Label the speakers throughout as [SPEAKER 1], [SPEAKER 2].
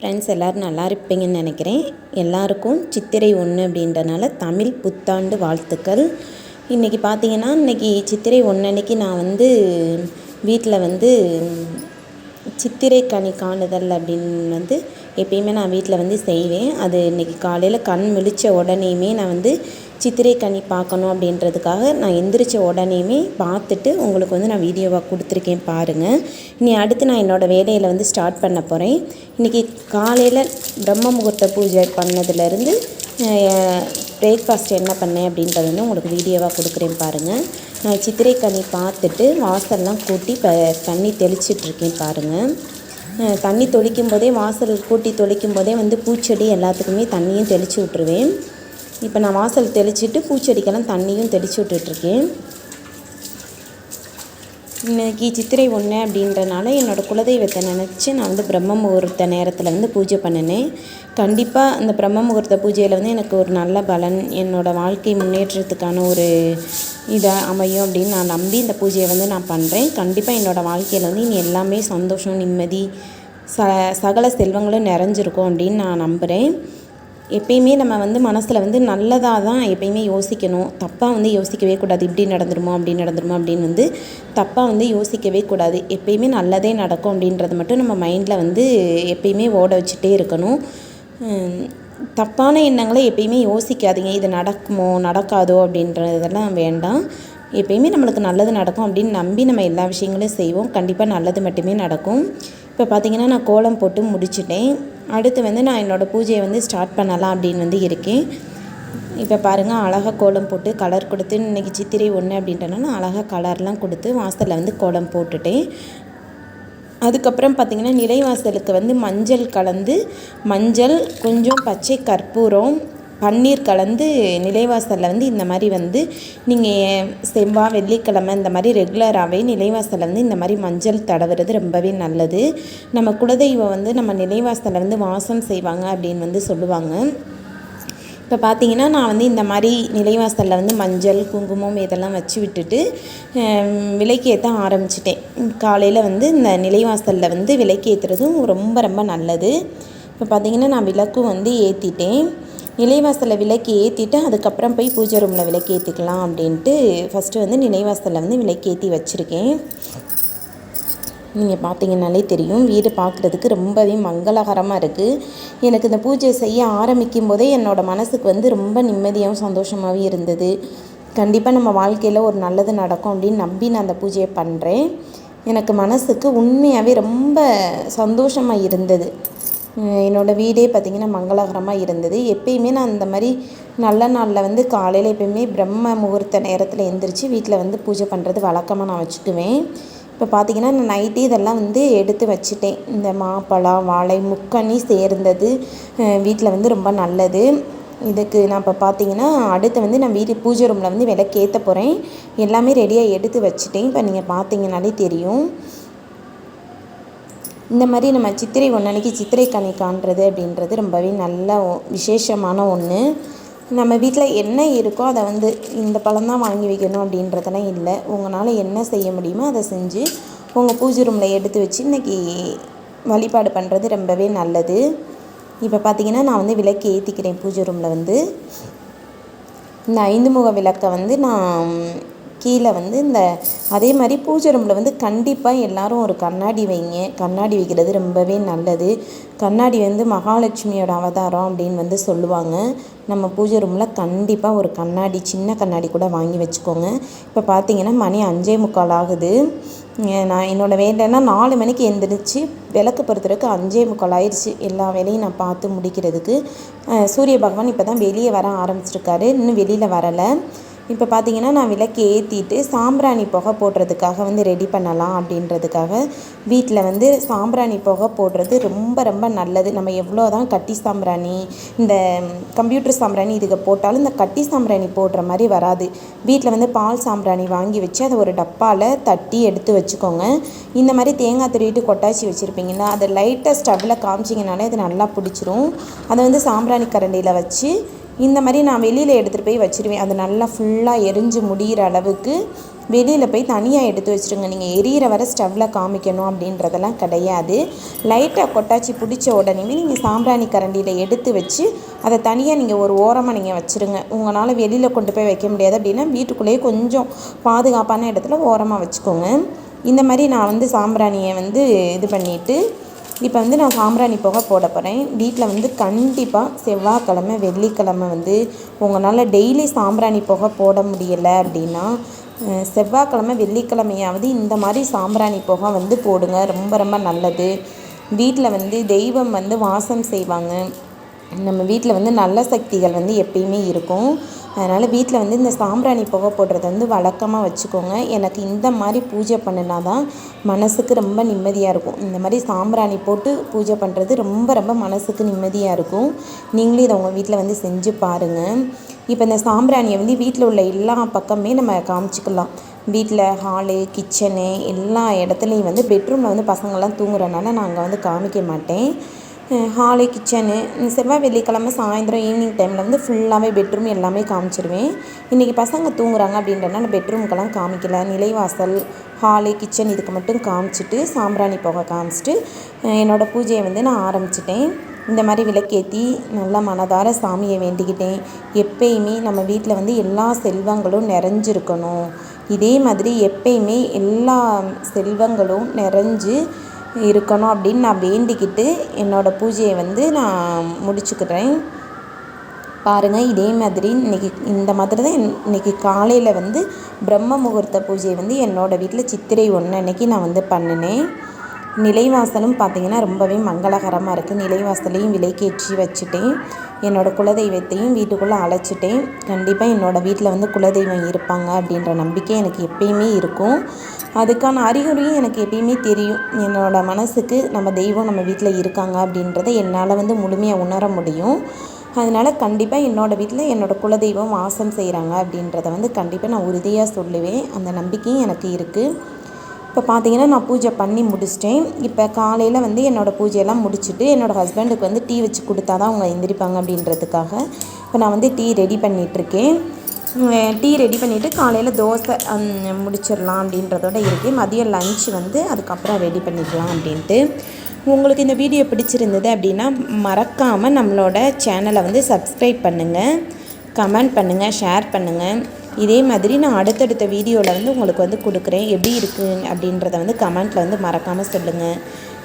[SPEAKER 1] Friends எல்லோரும் நல்லா இருப்பீங்கன்னு நினைக்கிறேன். எல்லாருக்கும் சித்திரை ஒன்று அப்படின்றனால தமிழ் புத்தாண்டு வாழ்த்துக்கள். இன்றைக்கி பார்த்தீங்கன்னா இன்றைக்கி சித்திரை ஒன்று நான் வந்து வீட்டில் வந்து சித்திரை கனி காணுதல் அப்படின்னு வந்து எப்பயுமே நான் வீட்டில் வந்து செய்வேன். அது இன்றைக்கி காலையில் கண் முழித்த உடனேயுமே நான் வந்து சித்திரை கனி பார்க்கணும் அப்படின்றதுக்காக நான் எந்திரிச்ச உடனேயுமே பார்த்துட்டு உங்களுக்கு வந்து நான் வீடியோவாக கொடுத்துருக்கேன் பாருங்கள் இனி அடுத்து நான் என்னோடய வேலையில் வந்து ஸ்டார்ட் பண்ண போகிறேன் இன்றைக்கி காலையில் பிரம்ம முகூர்த்த பூஜை பண்ணதுலேருந்து பிரேக்ஃபாஸ்ட் என்ன பண்ணேன் அப்படின்றது வந்து உங்களுக்கு வீடியோவாக கொடுக்குறேன் பாருங்கள் நான் சித்திரை கனி பார்த்துட்டு வாசல்லாம் கூட்டி ப தண்ணி தெளிச்சிட்ருக்கேன் பாருங்கள் தண்ணி தொளிக்கும் போதே வாசல் கூட்டி தொளிக்கும் போதே வந்து பூச்செடி எல்லாத்துக்குமே தண்ணியும் தெளித்து விட்ருவேன் இப்போ நான் வாசல் தெளிச்சுட்டு பூச்செடிக்கெல்லாம் தண்ணியும் தெளித்து விட்டுட்ருக்கேன் இன்றைக்கி சித்திரை ஒன்று அப்படின்றனால என்னோடய குலதெய்வத்தை நினச்சி நான் வந்து பிரம்ம முகூர்த்த நேரத்தில் வந்து பூஜை பண்ணினேன். கண்டிப்பாக அந்த பிரம்ம முகூர்த்த பூஜையில் வந்து எனக்கு ஒரு நல்ல பலன் என்னோடய வாழ்க்கை முன்னேற்றத்துக்கான ஒரு இதாக அமையும் அப்படின்னு நான் நம்பி இந்த பூஜையை வந்து நான் பண்ணுறேன் கண்டிப்பாக என்னோடய வாழ்க்கையில் வந்து இனி எல்லாமே சந்தோஷம் நிம்மதி ச சகல செல்வங்களும் நிறைஞ்சிருக்கும் அப்படின்னு நான் நம்புகிறேன் எப்பயுமே நம்ம வந்து மனசில் வந்து நல்லதாக தான் எப்பயுமே யோசிக்கணும். தப்பாக வந்து யோசிக்கவே கூடாது. இப்படி நடந்துருமோ அப்படி நடந்துருமோ அப்படின்னு வந்து தப்பாக வந்து யோசிக்கவே கூடாது. எப்பயுமே நல்லதே நடக்கும் அப்படின்றத மட்டும் நம்ம மைண்டில் வந்து எப்பயுமே ஓட வச்சுட்டே இருக்கணும். தப்பான எண்ணங்களை எப்பயுமே யோசிக்காதீங்க. இது நடக்குமோ நடக்காதோ அப்படின்றதெல்லாம் வேண்டாம். எப்பயுமே நம்மளுக்கு நல்லது நடக்கும் அப்படின்னு நம்பி நம்ம எல்லா விஷயங்களையும் செய்வோம். கண்டிப்பாக நல்லது மட்டுமே நடக்கும். இப்போ பார்த்திங்கன்னா நான் கோலம் போட்டு முடிச்சிட்டேன். அடுத்து வந்து நான் என்னோடய பூஜையை வந்து ஸ்டார்ட் பண்ணலாம் அப்படின்னு வந்து இருக்கேன். இப்போ பாருங்கள் அழகாக கோலம் போட்டு கலர் கொடுத்து இன்றைக்கி சித்திரை ஒன்று அப்படின்றனால அழகாக கலர்லாம் கொடுத்து வாசலில் வந்து கோலம் போட்டுட்டேன். அதுக்கப்புறம் பார்த்திங்கன்னா நிலைவாசலுக்கு வந்து மஞ்சள் கலந்து மஞ்சள் கொஞ்சம் பச்சை கற்பூரம் பன்னீர் கலந்து நிலைவாசலில் வந்து இந்த மாதிரி வந்து நீங்கள் செவ்வாய் வெள்ளிக்கிழமை இந்த மாதிரி ரெகுலராகவே நிலைவாசலில் வந்து இந்த மாதிரி மஞ்சள் தடவுறது ரொம்பவே நல்லது. நம்ம குலதெய்வம் வந்து நம்ம நிலைவாசலில் வந்து வாசம் செய்வாங்க அப்படின்னு வந்து சொல்லுவாங்க. இப்போ பார்த்தீங்கன்னா நான் வந்து இந்த மாதிரி நிலைவாசலில் வந்து மஞ்சள் குங்குமம் இதெல்லாம் வச்சு விட்டுட்டு விலைக்கேற்ற ஆரம்பிச்சிட்டேன். காலையில் வந்து இந்த நிலைவாசலில் வந்து விலைக்கேற்றுறதும் ரொம்ப ரொம்ப நல்லது. இப்போ பார்த்திங்கன்னா நான் விளக்கும் வந்து ஏற்றிட்டேன் நிலைவாசலில் விளக்கு ஏற்றிட்டு அதுக்கப்புறம் போய் பூஜை ரூமில் விளக்கு ஏற்றிக்கலாம் அப்படின்ட்டு ஃபஸ்ட்டு வந்து நிலைவாசலில் வந்து விளக்கு ஏற்றி வச்சுருக்கேன். நீங்கள் பார்த்தீங்கன்னாலே தெரியும். வீடு பார்க்குறதுக்கு ரொம்பவே மங்களகரமாக இருக்குது எனக்கு இந்த பூஜை செய்ய ஆரம்பிக்கும் போதே என்னோடய மனசுக்கு வந்து ரொம்ப நிம்மதியாகவும் சந்தோஷமாகவும் இருந்தது. கண்டிப்பாக நம்ம வாழ்க்கையில் ஒரு நல்லது நடக்கும் அப்படின்னு நம்பி நான் அந்த பூஜையை பண்ணுறேன் எனக்கு மனசுக்கு உண்மையாகவே ரொம்ப சந்தோஷமாக இருந்தது. என்னோடய வீடே பார்த்திங்கன்னா மங்களகரமாக இருந்தது. எப்பயுமே நான் அந்த மாதிரி நல்ல நாளில் வந்து காலையில் எப்பயுமே பிரம்ம முகூர்த்த நேரத்தில் எழுந்திரிச்சு வீட்டில் வந்து பூஜை பண்ணுறது வழக்கமாக நான் வச்சுக்குவேன். இப்போ பார்த்திங்கன்னா நான் நைட்டே இதெல்லாம் வந்து எடுத்து வச்சுட்டேன். இந்த மாப்பழம் வாழை முக்கணி சேர்ந்தது வீட்டில் வந்து ரொம்ப நல்லது. இதுக்கு நான் இப்போ பார்த்தீங்கன்னா அடுத்து வந்து நான் வீட்டு பூஜை ரூமில் வந்து விளக்கேற்ற போகிறேன் எல்லாமே ரெடியாக எடுத்து வச்சுட்டேன். இப்போ நீங்கள் பார்த்தீங்கனாலே தெரியும். இந்த மாதிரி நம்ம சித்திரை ஒன்றன்னைக்கு சித்திரை கனி காண்றது அப்படின்றது ரொம்பவே நல்ல விசேஷமான ஒன்று நம்ம வீட்டில் என்ன இருக்கோ அதை வந்து இந்த பழம் தான் வாங்கி வைக்கணும் அப்படின்றதெல்லாம் இல்லை. உங்களால் என்ன செய்ய முடியுமோ அதை செஞ்சு உங்கள் பூஜை ரூமில் எடுத்து வச்சு இன்றைக்கி வழிபாடு பண்ணுறது ரொம்பவே நல்லது. இப்போ பார்த்திங்கன்னா நான் வந்து விளக்கு ஏற்றிக்கிறேன் பூஜை ரூமில் வந்து. இந்த ஐந்து முக விளக்கை வந்து நான் கீழே வந்து இந்த அதே மாதிரி பூஜை ரூமில் வந்து கண்டிப்பாக எல்லோரும் ஒரு கண்ணாடி வைங்க. கண்ணாடி வைக்கிறது ரொம்பவே நல்லது. கண்ணாடி வந்து மகாலட்சுமியோட அவதாரம் அப்படின்னு வந்து சொல்லுவாங்க. நம்ம பூஜை ரூமில் கண்டிப்பாக ஒரு கண்ணாடி சின்ன கண்ணாடி கூட வாங்கி வச்சுக்கோங்க. இப்போ பார்த்தீங்கன்னா மணி அஞ்சே முக்கால் ஆகுது. நான் என்னோடய வேலைன்னா நாலு மணிக்கு எழுந்திரிச்சு விளக்கு பொறுத்தருக்கு அஞ்சே முக்கால் ஆயிடுச்சு எல்லா வேலையும் நான் பார்த்து முடிக்கிறதுக்கு. சூரிய பகவான் இப்போ தான் வெளியே வர ஆரம்பிச்சிருக்காரு. இன்னும் வெளியில் வரலை. இப்போ பார்த்தீங்கன்னா நான் விளக்கு ஏற்றிட்டு சாம்பிராணி புகை போடுறதுக்காக வந்து ரெடி பண்ணலாம் அப்படின்றதுக்காக வீட்டில் வந்து சாம்பிராணி புகை போடுறது ரொம்ப ரொம்ப நல்லது. நம்ம எவ்வளோ தான் கட்டி சாம்பிராணி இந்த கம்ப்யூட்டர் சாம்பிராணி இதுக்கு போட்டாலும் இந்த கட்டி சாம்பிராணி போடுற மாதிரி வராது. வீட்டில் வந்து பால் சாம்பிராணி வாங்கி வச்சு அதை ஒரு டப்பாவில் தட்டி எடுத்து வச்சுக்கோங்க. இந்த மாதிரி தேங்காய் திருவிட்டு கொட்டாச்சி வச்சுருப்பீங்கன்னா அதை லைட்டாக ஸ்டவ்வில் காமிச்சிங்கனாலே அது நல்லா பிடிச்சிரும். அதை வந்து சாம்பிராணி கரண்டியில் வச்சு இந்த மாதிரி நான் வெளியில் எடுத்துகிட்டு போய் வச்சுருவேன். அது நல்லா ஃபுல்லாக எரிஞ்சு முடிகிற அளவுக்கு வெளியில் போய் தனியாக எடுத்து வச்சுருங்க. நீங்கள் எரியிற வர ஸ்டவ்வில் காமிக்கணும் அப்படின்றதெல்லாம் கிடையாது. லைட்டாக கொட்டாச்சி பிடிச்ச உடனே நீங்கள் சாம்பிராணி கரண்டியில் எடுத்து வச்சு அதை தனியாக நீங்கள் ஒரு ஓரமாக நீங்கள் வச்சுருங்க. உங்களால் வெளியில் கொண்டு போய் வைக்க முடியாது அப்படின்னா வீட்டுக்குள்ளேயே கொஞ்சம் பாதுகாப்பான இடத்துல ஓரமாக வச்சுக்கோங்க. இந்த மாதிரி நான் வந்து சாம்பிராணியை வந்து இது பண்ணிவிட்டு இப்போ வந்து நான் சாம்பிராணி புகை போட போகிறேன் வீட்டில் வந்து கண்டிப்பாக செவ்வாய்க்கிழமை வெள்ளிக்கிழமை வந்து உங்களால் டெய்லி சாம்பிராணி புகை போட முடியலை அப்படின்னா செவ்வாய்க்கிழமை வெள்ளிக்கிழமையாவது இந்த மாதிரி சாம்பிராணி புகை வந்து போடுங்க. ரொம்ப ரொம்ப நல்லது. வீட்டில் வந்து தெய்வம் வந்து வாசம் செய்வாங்க. நம்ம வீட்டில் வந்து நல்ல சக்திகள் வந்து எப்பயுமே இருக்கும். அதனால் வீட்டில் வந்து இந்த சாம்பிராணி புகை போடுறத வந்து வழக்கமாக வச்சுக்கோங்க. எனக்கு இந்த மாதிரி பூஜை பண்ணினா தான் மனசுக்கு ரொம்ப நிம்மதியாக இருக்கும். இந்த மாதிரி சாம்பிராணி போட்டு பூஜை பண்ணுறது ரொம்ப ரொம்ப மனசுக்கு நிம்மதியாக இருக்கும். நீங்களும் இதை உங்கள் வீட்டில் வந்து செஞ்சு பாருங்கள் இப்போ இந்த சாம்பிராணியை வந்து வீட்டில் உள்ள எல்லா பக்கமே நம்ம காமிச்சிக்கலாம். வீட்டில் ஹாலு கிச்சனு எல்லா இடத்துலையும் வந்து பெட்ரூமில் வந்து பசங்கள்லாம் தூங்குறனால நான் அங்கே வந்து காமிக்க மாட்டேன். ஹாலு கிச்சனு செவ்வாய் வெள்ளிக்கிழமை சாயந்தரம் ஈவினிங் டைமில் வந்து ஃபுல்லாகவே பெட்ரூம் எல்லாமே காமிச்சிருவேன். இன்றைக்கி பசங்க தூங்குறாங்க அப்படின்றனால பெட்ரூமுக்கெல்லாம் காமிக்கல. நிலைவாசல் ஹாலு கிச்சன் இதுக்கு மட்டும் காமிச்சிட்டு சாம்பிராணி புகை காமிச்சிட்டு என்னோடய பூஜையை வந்து நான் ஆரம்பிச்சிட்டேன். இந்த மாதிரி விளக்கேற்றி நல்லா மனதார சாமியை வேண்டிக்கிட்டேன். எப்பயுமே நம்ம வீட்டில் வந்து எல்லா செல்வங்களும் நிறைஞ்சிருக்கணும். இதே மாதிரி எப்பயுமே எல்லா செல்வங்களும் நிறைஞ்சு இருக்கணும் அப்படின்னு நான் வேண்டிக்கிட்டு என்னோடய பூஜையை வந்து நான் முடிச்சுக்கிறேன். பாருங்கள் இதே மாதிரி இன்றைக்கி இந்த மாதிரி தான் இன்றைக்கி காலையில் வந்து பிரம்ம முகூர்த்த பூஜையை வந்து என்னோடய வீட்டில் சித்திரை ஒன்று அன்னைக்கு நான் வந்து பண்ணினேன். நிலைவாசலும் பார்த்திங்கன்னா ரொம்பவே மங்களகரமாக இருக்குது நிலைவாசலையும் விலைக்கேற்றி வச்சுட்டேன். என்னோடய குலதெய்வத்தையும் வீட்டுக்குள்ளே அழைச்சிட்டேன். கண்டிப்பாக என்னோடய வீட்டில் வந்து குலதெய்வம் இருப்பாங்க அப்படின்ற நம்பிக்கை எனக்கு எப்பயுமே இருக்கும். அதுக்கான அறிகுறியும் எனக்கு எப்பயுமே தெரியும். என்னோடய மனசுக்கு நம்ம தெய்வம் நம்ம வீட்டில் இருக்காங்க அப்படின்றத என்னால் வந்து முழுமையாக உணர முடியும். அதனால் கண்டிப்பாக என்னோடய வீட்டில் என்னோடய குலதெய்வம் வாசம் செய்கிறாங்க அப்படின்றத வந்து கண்டிப்பாக நான் உறுதியாக சொல்லுவேன். அந்த நம்பிக்கையும் எனக்கு இருக்குது இப்போ பார்த்தீங்கன்னா நான் பூஜை பண்ணி முடிச்சிட்டேன். இப்போ காலையில் வந்து என்னோடய பூஜையெல்லாம் முடிச்சுட்டு என்னோடய ஹஸ்பண்டுக்கு வந்து டீ வச்சு கொடுத்தா தான் அவங்க எந்திரிப்பாங்க அப்படின்றதுக்காக. இப்போ நான் வந்து டீ ரெடி பண்ணிகிட்ருக்கேன் டீ ரெடி பண்ணிவிட்டு காலையில் தோசை முடிச்சிடலாம் அப்படின்றதோட இருக்குது மதியம் லன்ச் வந்து அதுக்கப்புறம் ரெடி பண்ணிக்கலாம் அப்படின்ட்டு. உங்களுக்கு இந்த வீடியோ பிடிச்சிருந்தது அப்படின்னா மறக்காமல் நம்மளோட சேனலை வந்து சப்ஸ்கிரைப் பண்ணுங்கள் கமெண்ட் பண்ணுங்கள் ஷேர் பண்ணுங்கள் இதே மாதிரி நான் அடுத்தடுத்த வீடியோவில் வந்து உங்களுக்கு வந்து கொடுக்குறேன். எப்படி இருக்குது அப்படின்றத வந்து கமெண்ட்டில் வந்து மறக்காமல் சொல்லுங்கள்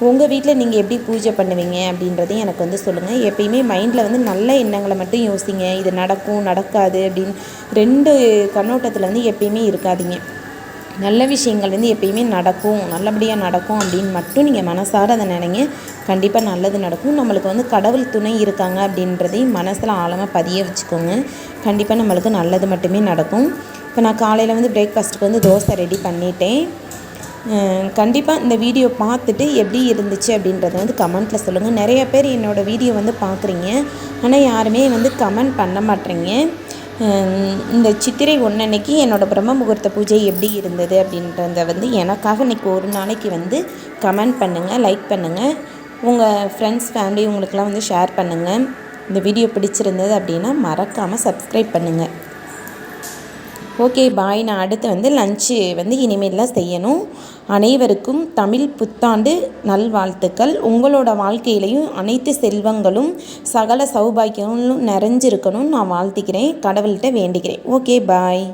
[SPEAKER 1] உங்கள் வீட்டில் நீங்கள் எப்படி பூஜை பண்ணுவீங்க அப்படின்றதையும் எனக்கு வந்து சொல்லுங்கள் எப்பயுமே மைண்டில் வந்து நல்ல எண்ணங்களை மட்டும் யோசிங்க. இது நடக்கும் நடக்காது அப்படின்னு ரெண்டு கண்ணோட்டத்தில் வந்து எப்பயுமே இருக்காதிங்க. நல்ல விஷயங்கள் வந்து எப்பயுமே நடக்கும் நல்லபடியாக நடக்கும் அப்படின்னு மட்டும் நீங்கள் மனசார அதை நினைங்க. கண்டிப்பாக நல்லது நடக்கும். நம்மளுக்கு வந்து கடவுள் துணை இருக்காங்க அப்படின்றதையும் மனசில் ஆழமாக பதிய வச்சுக்கோங்க. கண்டிப்பாக நம்மளுக்கு நல்லது மட்டுமே நடக்கும். இப்போ நான் காலையில் வந்து பிரேக்ஃபாஸ்ட்டுக்கு வந்து தோசை ரெடி பண்ணிட்டேன். கண்டிப்பாக இந்த வீடியோ பார்த்துட்டு எப்படி இருந்துச்சு அப்படின்றத வந்து கமெண்ட்டில் சொல்லுங்கள் நிறைய பேர் என்னோடய வீடியோ வந்து பார்க்குறீங்க. ஆனால் யாருமே வந்து கமெண்ட் பண்ண மாட்டேறீங்க. இந்த சித்திரை ஒன்றன்னைக்கு என்னோடய பிரம்ம முகூர்த்த பூஜை எப்படி இருந்தது அப்படின்றத வந்து எனக்காக இன்றைக்கி ஒரு நாளைக்கு வந்து கமெண்ட் பண்ணுங்கள் லைக் பண்ணுங்கள் உங்கள் ஃப்ரெண்ட்ஸ் ஃபேமிலி உங்களுக்கெல்லாம் வந்து ஷேர் பண்ணுங்கள் இந்த வீடியோ பிடிச்சிருந்தது அப்படின்னா மறக்காமல் சப்ஸ்கிரைப் பண்ணுங்கள் ஓகே பாய் நான் அடுத்து வந்து லஞ்சு வந்து இனிமேல் செய்யணும். அனைவருக்கும் தமிழ் புத்தாண்டு நல்வாழ்த்துக்கள். உங்களோட வாழ்க்கையிலையும் அனைத்து செல்வங்களும் சகல சௌபாக்கியங்களும் நிறைஞ்சிருக்கணும்னு நான் வாழ்த்திக்கிறேன். கடவுள்கிட்ட வேண்டிக்கிறேன் ஓகே பாய்.